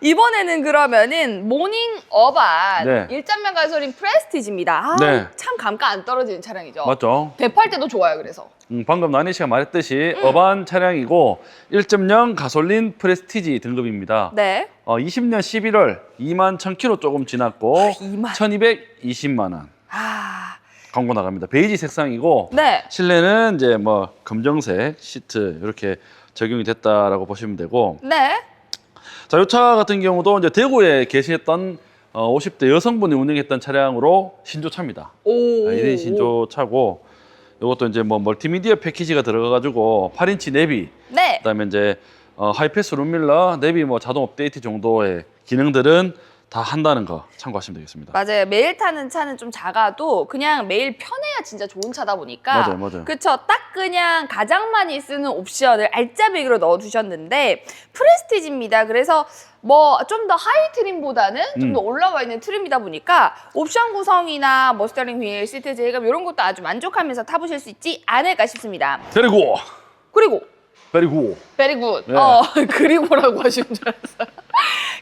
이번에는 그러면은 모닝 어반 네. 일잔면 가솔린 프레스티지입니다. 아, 네. 참 감가 안 떨어지는 차량이죠. 맞죠? 대팔 때도 좋아요. 그래서. 음, 방금 나니 씨가 말했듯이 어반 차량이고 1.0 가솔린 프레스티지 등급입니다. 네. 어, 20년 11월 2만 1000km 조금 지났고 2만. 1220만 원 아, 광고 나갑니다. 베이지 색상이고 네. 실내는 이제 뭐 검정색 시트 이렇게 적용이 됐다라고 보시면 되고 네. 자, 이 차 같은 경우도 이제 대구에 계셨던 어, 50대 여성분이 운행했던 차량으로 신조차입니다. 오. 1인 신조차고 이것도 이제 뭐 멀티미디어 패키지가 들어가가지고 8인치 내비, 네. 그다음에 이제 어, 하이패스 룸밀러, 내비 뭐 자동 업데이트 정도의 기능들은 다 한다는 거 참고하시면 되겠습니다. 맞아요. 매일 타는 차는 좀 작아도 그냥 매일 편해야 진짜 좋은 차다 보니까. 맞아요, 맞아요. 그쵸. 딱 그냥 가장 많이 쓰는 옵션을 알짜배기로 넣어두셨는데 프레스티지입니다. 그래서 뭐 좀 더 하이 트림보다는 좀 음. 더 올라와 있는 트림이다 보니까 옵션 구성이나 뭐 스타링 휠, 시트 제감 이런 것도 아주 만족하면서 타보실 수 있지 않을까 싶습니다. 베리고, 그리고 베리고. 베리굿. 네. 어, 그리고라고 하시는 줄 알았어요.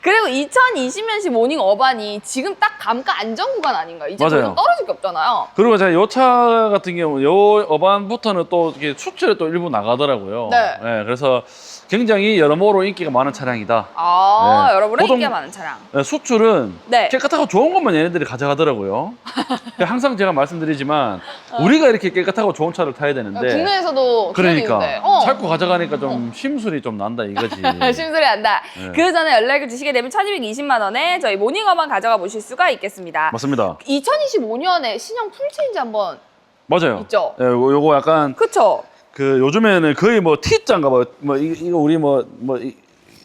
그리고 2020년식 모닝 어반이 지금 딱 감가 안정 구간 아닌가요? 이제 더 맞아요. 이상 떨어질 게 없잖아요. 그리고 제가 요차 같은 경우 요 어반부터는 또 이게 수출에 또 일부 나가더라고요. 네. 그래서 굉장히 여러모로 인기가 많은 차량이다. 아, 네. 여러분의 보통- 인기가 많은 차량. 네, 수출은 네. 깨끗하고 좋은 것만 얘네들이 가져가더라고요. 항상 제가 말씀드리지만 우리가 이렇게 깨끗하고 좋은 차를 타야 되는데 어. 국내에서도 그러니까 있는데. 어. 자꾸 가져가니까 좀 심술이 좀 난다 이거지. 심술이 난다. 네. 그 전에 연락을 주시게 되면 1220만 원에 저희 모닝어반 가져가 보실 수가 있겠습니다. 맞습니다. 2025년에 신형 풀체인지 한번 맞아요. 있죠? 예, 요- 요거 약간 그쵸? 그 요즘에는 거의 뭐 T자인가 봐. 뭐 이- 이거 우리 뭐뭐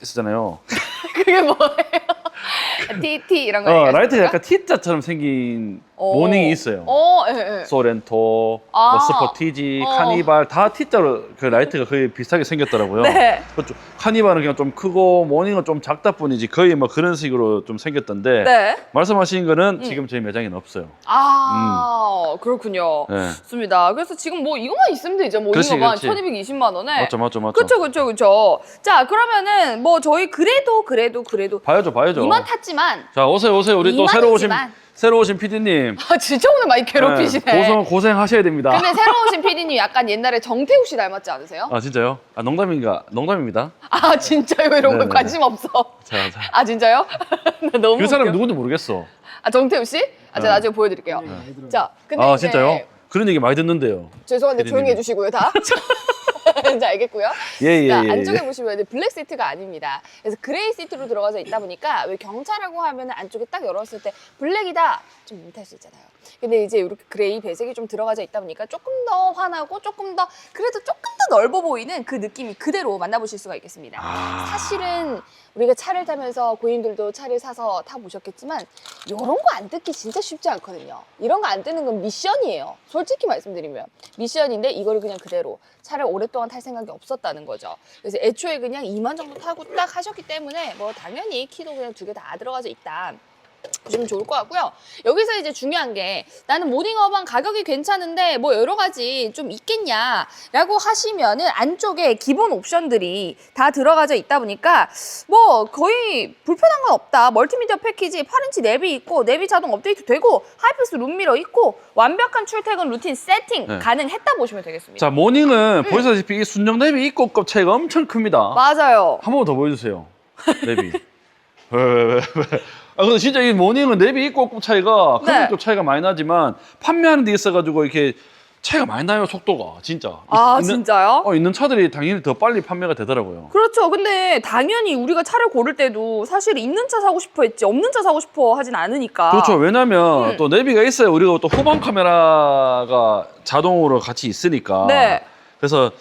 쓰잖아요. 그게 뭐예요? TT 이런 거 어, 얘기하시는 라이트가 거예요? 약간 T자처럼 생긴 어. 모닝이 있어요. 어, 예, 예. 소렌토, 아. 뭐 스포티지, 어. 카니발 다 T자로 그 라이트가 거의 비슷하게 생겼더라고요. 네. 그쪽 카니발은 그냥 좀 크고 모닝은 좀 작다 뿐이지 거의 뭐 그런 식으로 좀 생겼던데 네. 말씀하신 거는 음. 지금 저희 매장에는 없어요. 아, 그렇군요. 네. 좋습니다. 그래서 지금 뭐 이것만 있으면 되죠. 그렇지, 모닝어반 그렇지. 1220만 원에. 맞죠, 맞죠, 맞죠. 그쵸, 그쵸, 그쵸. 자, 그러면은 뭐 저희 그래도, 그래도, 그래도. 봐야죠, 봐야죠. 이만 탔지만. 자, 오세요, 오세요. 우리 또 새로 오신. 새로 오신 PD님. 아, 진짜 오늘 많이 괴롭히시네. 고생 고생하셔야 됩니다. 근데 새로 오신 PD님 약간 옛날에 정태욱 씨 닮았지 않으세요? 아 진짜요? 아 농담인가? 농담입니다. 아, 진짜요? 이런 거 네네네. 관심 없어. 자, 자. 아, 진짜요? 나 너무. 그 사람이 웃겨. 누군지 모르겠어. 아, 정태욱 씨? 아, 제가 네. 나중에 보여드릴게요. 자, 근데 아 이제 진짜요? 그런 얘기 많이 듣는데요. 죄송한데 PD님. 조용히 해주시고요, 다. 자, 알겠고요. 예예 예. 자, 예, 안쪽에 예. 보시면 블랙 시트가 아닙니다. 그래서 그레이 시트로 들어가져 있다 보니까 왜 경차라고 하면 안쪽에 딱 열었을 때 블랙이다 좀 밋할 수 있잖아요. 근데 이제 이렇게 그레이 배색이 좀 들어가져 있다 보니까 조금 더 환하고 조금 더 그래도 조금 더 넓어 보이는 그 느낌이 그대로 만나보실 수가 있겠습니다. 아. 사실은 우리가 차를 타면서 고객님들도 차를 사서 타보셨겠지만 이런 거 안 뜯기 진짜 쉽지 않거든요. 이런 거안 뜯는 건 미션이에요. 솔직히 말씀드리면 미션인데 이거를 그냥 그대로 차를 오랫동안 탈 생각이 없었다는 거죠. 그래서 애초에 그냥 2만 정도 타고 딱 하셨기 때문에 뭐 당연히 키도 그냥 두 개 다 들어가져 있다. 보시면 좋을 것 같고요. 여기서 이제 중요한 게 나는 모닝 어반 가격이 괜찮은데 뭐 여러 가지 좀 있겠냐라고 하시면은 안쪽에 기본 옵션들이 다 들어가져 있다 보니까 뭐 거의 불편한 건 없다. 멀티미디어 패키지 8인치 내비 있고 내비 자동 업데이트 되고 하이패스 룸미러 있고 완벽한 출퇴근 루틴 세팅 네. 가능했다 보시면 되겠습니다. 자 모닝은 보시다시피 이 순정 내비 입고 급 차이가 엄청 큽니다. 맞아요. 한 번 더 보여주세요. 내비. 왜, 왜, 왜, 왜. 아, 근데 진짜 이 모닝은 내비 입고 급 차이가 네. 금액도 차이가 많이 나지만 판매하는 데 있어가지고 이렇게 차이가 많이 나요 속도가 진짜. 아 있는, 진짜요? 어, 있는 차들이 당연히 더 빨리 판매가 되더라고요. 그렇죠. 근데 당연히 우리가 차를 고를 때도 사실 있는 차 사고 싶어 했지 없는 차 사고 싶어 하진 않으니까. 그렇죠. 왜냐면 음. 또 내비가 있어요. 우리가 또 후방 카메라가 자동으로 같이 있으니까. 네. 그래서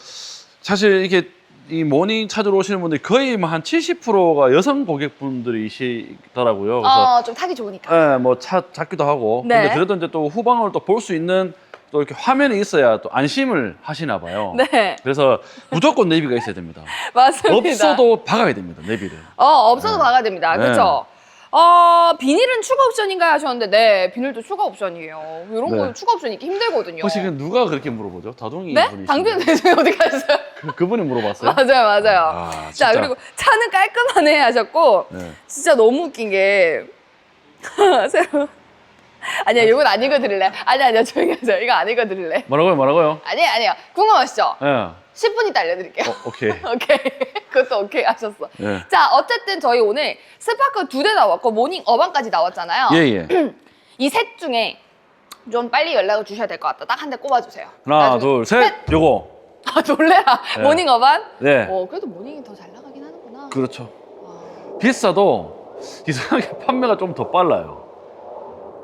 사실 이게 이 모닝 찾으러 오시는 분들이 거의 뭐 한 70%가 여성 고객분들이시더라고요. 그래서 어, 좀 타기 좋으니까. 예, 뭐차 잡기도 하고. 네. 근데 그래도 이제 또 후방을 또 볼 수 있는 또 이렇게 화면이 있어야 또 안심을 하시나 봐요. 네, 그래서 무조건 내비가 있어야 됩니다. 맞습니다. 없어도 박아야 됩니다. 내비를. 어, 없어도 네. 박아야 됩니다. 네. 그렇죠. 어, 비닐은 추가 옵션인가 하셨는데, 네, 비닐도 추가 옵션이에요. 이런 네. 거 추가 옵션 있기 힘들거든요. 혹시 그 누가 그렇게 물어보죠? 다둥이 네? 분이신가요? 당근 어디 가셨어요? 그, 그분이 물어봤어요? 맞아요, 맞아요. 아, 자, 진짜. 그리고 차는 깔끔하네 하셨고, 네. 진짜 너무 웃긴 게, 새로. 아니야, 이건 안 읽어드릴래. 아니야, 아니야, 조용히 하세요. 이거 안 읽어드릴래. 뭐라고요, 뭐라고요? 아니에요, 아니에요. 궁금하시죠? 예. 10분 있다 알려드릴게요. 어, 오케이. 오케이. 그것도 오케이 하셨어. 예. 자, 어쨌든 저희 오늘 스파크 두 대 나왔고, 모닝 어반까지 나왔잖아요. 예, 예. 이 셋 중에 좀 빨리 연락을 주셔야 될 것 같다. 딱 한 대 꼽아주세요. 하나, 나중에- 둘, 셋. 요거. 아, 놀래라. 네. 모닝 어반? 네. 어, 그래도 모닝이 더 잘 나가긴 하는구나. 그렇죠. 와, 비싸도 이상하게 판매가 좀 더 빨라요.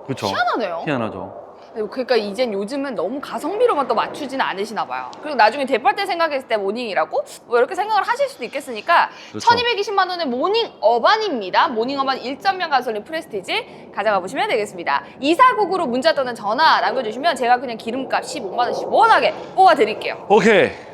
그렇죠. 희한하네요. 희한하죠. 그러니까 이젠 요즘은 너무 가성비로만 또 맞추지는 않으시나 봐요. 그리고 나중에 대팔 때 생각했을 때 모닝이라고 뭐 이렇게 생각을 하실 수도 있겠으니까 그렇죠. 1220만 원의 모닝 어반입니다. 모닝 어반 1.0 가솔린 프레스티지 가져가 보시면 되겠습니다. 2499로 문자 또는 전화 남겨주시면 제가 그냥 기름값 15만 원씩 원하게 뽑아 드릴게요. 오케이.